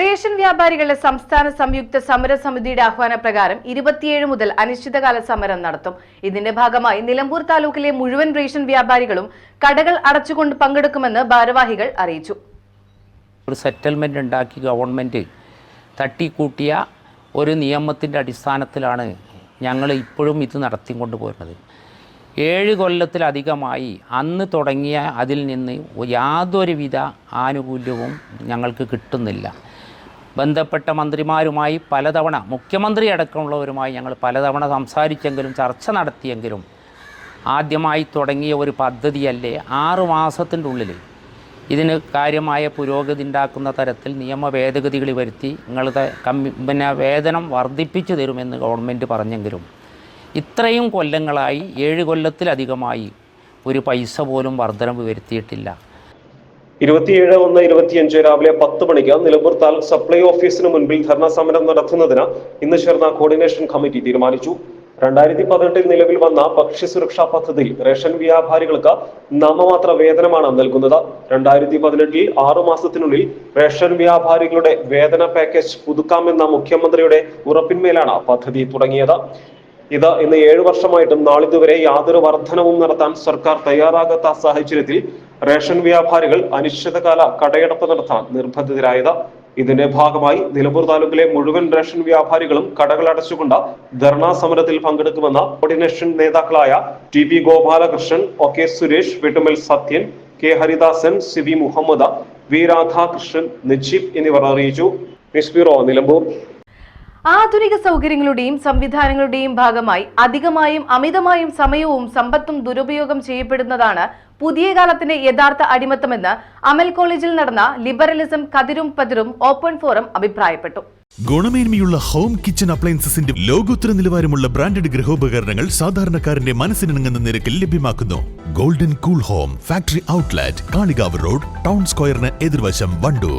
Ration വ്യാപാരികളുടെ സംസ്ഥാന സംയുക്ത സമര സമിതിയുടെ ആഹ്വാന പ്രകാരം ഇരുപത്തിയേഴ് മുതൽ അനിശ്ചിതകാല സമരം നടത്തും. ഇതിന്റെ ഭാഗമായി നിലമ്പൂർ താലൂക്കിലെ മുഴുവൻ റേഷൻ വ്യാപാരികളും കടകൾ അടച്ചുകൊണ്ട് പങ്കെടുക്കുമെന്ന് ഭാരവാഹികൾ അറിയിച്ചു. ഒരു സെറ്റിൽമെന്റ് ഉണ്ടാക്കി ഗവൺമെന്റ് തട്ടിക്കൂട്ടിയ ഒരു നിയമത്തിന്റെ അടിസ്ഥാനത്തിലാണ് ഞങ്ങൾ ഇപ്പോഴും ഇത് നടത്തിക്കൊണ്ട് പോരുന്നത് ഏഴ് കൊല്ലത്തിലധികമായി അന്ന് തുടങ്ങിയ അതിൽ നിന്ന് യാതൊരുവിധ ആനുകൂല്യവും ഞങ്ങൾക്ക് കിട്ടുന്നില്ല. ബന്ധപ്പെട്ട മന്ത്രിമാരുമായി പലതവണ മുഖ്യമന്ത്രി അടക്കമുള്ളവരുമായി ഞങ്ങൾ പലതവണ സംസാരിച്ചെങ്കിലും ചർച്ച നടത്തിയെങ്കിലും ആദ്യമായി തുടങ്ങിയ ഒരു പദ്ധതിയല്ലേ ആറ് മാസത്തിന്റെ ഉള്ളിൽ ഇതിന് കാര്യമായ പുരോഗതി ഉണ്ടാക്കുന്ന തരത്തിൽ നിയമ ഭേദഗതികൾ വരുത്തി നിങ്ങളുടെ കമ്മി പിന്നെ വേതനം വർദ്ധിപ്പിച്ചു തരുമെന്ന് ഗവൺമെന്റ് പറഞ്ഞെങ്കിലും ഇത്രയും കൊല്ലങ്ങളായി ഏഴ് കൊല്ലത്തിലധികമായി ഒരു പൈസ പോലും വർധനവ് വരുത്തിയിട്ടില്ല. ഇരുപത്തിയേഴ് ഒന്ന് ഇരുപത്തിയഞ്ച് രാവിലെ പത്ത് മണിക്ക് നിലമ്പൂർ താലൂക്ക് സപ്ലൈ ഓഫീസിന് മുൻപിൽ ധർണാ സമരം നടത്തുന്നതിന് ഇന്ന് ചേർന്ന കോർഡിനേഷൻ കമ്മിറ്റി തീരുമാനിച്ചു. രണ്ടായിരത്തി പതിനെട്ടിൽ നിലവിൽ വന്ന ഭക്ഷ്യ സുരക്ഷാ പദ്ധതി റേഷൻ വ്യാപാരികൾക്ക് നാമമാത്ര വേതനമാണ് നൽകുന്നത്. രണ്ടായിരത്തി പതിനെട്ടിൽ ആറു മാസത്തിനുള്ളിൽ റേഷൻ വ്യാപാരികളുടെ വേതന പാക്കേജ് പുതുക്കാമെന്ന മുഖ്യമന്ത്രിയുടെ ഉറപ്പിന്മേലാണ് പദ്ധതി തുടങ്ങിയത്. ഇത് ഇന്ന് ഏഴു വർഷമായിട്ടും നാളിതുവരെ യാതൊരു വർധനവും നടത്താൻ സർക്കാർ തയ്യാറാകാത്ത സാഹചര്യത്തിൽ റേഷൻ വ്യാപാരികൾ അനിശ്ചിതകാല കടയടപ്പ് നടത്താൻ നിർബന്ധിതരായത്. ഇതിന്റെ ഭാഗമായി നിലമ്പൂർ താലൂക്കിലെ മുഴുവൻ റേഷൻ വ്യാപാരികളും കടകൾ അടച്ചുകൊണ്ട് ധർണാ സമരത്തിൽ പങ്കെടുക്കുമെന്ന് കോർഡിനേഷൻ നേതാക്കളായ T P Gopalakrishnan O K Suresh Vettumal Sathyan K Haridasan C V Muhammad V Radhakrishnan Najeeb എന്നിവർ അറിയിച്ചു. നിലമ്പൂർ. ആധുനിക സൗകര്യങ്ങളുടെയും സംവിധാനങ്ങളുടെയും ഭാഗമായി അധികമായും അമിതമായും സമയവും സമ്പത്തും ദുരുപയോഗം ചെയ്യപ്പെടുന്നതാണ് പുതിയ കാലത്തിന്റെ യഥാർത്ഥ അടിമത്തമെന്ന് അമൽ കോളേജിൽ നടന്ന ലിബറലിസം കതിരും പതിരും ഓപ്പൺ ഫോറം അഭിപ്രായപ്പെട്ടു. ഗുണമേന്മയുള്ള ഹോം കിച്ചൺ അപ്ലയൻസസിന്റെ ലോകോത്തര നിലവാരമുള്ള ബ്രാൻഡഡ് ഗൃഹോപകരണങ്ങൾ സാധാരണക്കാരന്റെ മനസ്സിനിണങ്ങുന്ന നിരക്കിൽ ലഭ്യമാക്കുന്നു. Golden cool home factory outlet Kalikavu road town സ്ക്വയറിന് എതിർവശം Wandoor.